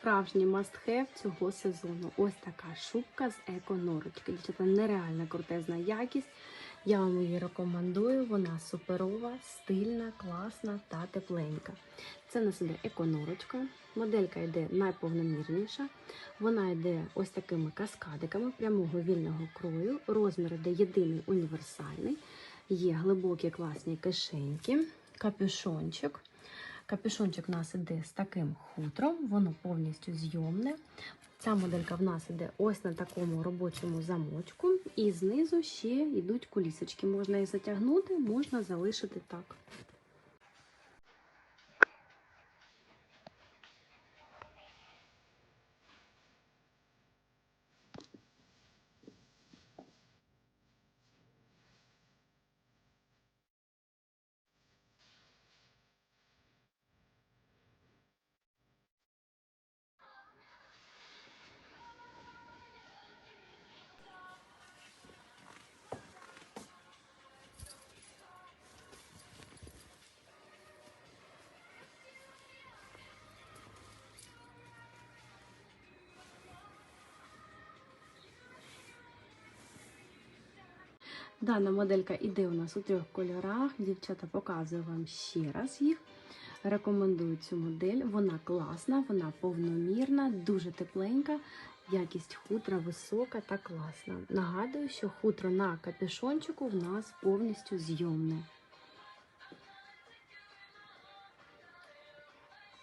справжній must-have цього сезону. Ось така шубка з еко-норочки. Дівчата, нереальна крутезна якість. Я вам її рекомендую. Вона суперова, стильна, класна та тепленька. Це в нас іде еконорочка. Моделька йде найповномірніша. Вона йде ось такими каскадиками прямого вільного крою. Розмір йде єдиний універсальний. Є глибокі класні кишеньки, капюшончик. Капюшончик у нас іде з таким хутром, воно повністю зйомне. Ця моделька в нас іде ось на такому робочому замочку, і знизу ще йдуть кулісочки. Можна їх затягнути, можна залишити так. Дана моделька іде у нас у трьох кольорах. Дівчата показую вам ще раз їх. Рекомендую цю модель. Вона класна, вона повномірна, дуже тепленька. Якість хутра висока та класна. Нагадую, що хутро на капюшончику в нас повністю зйомне.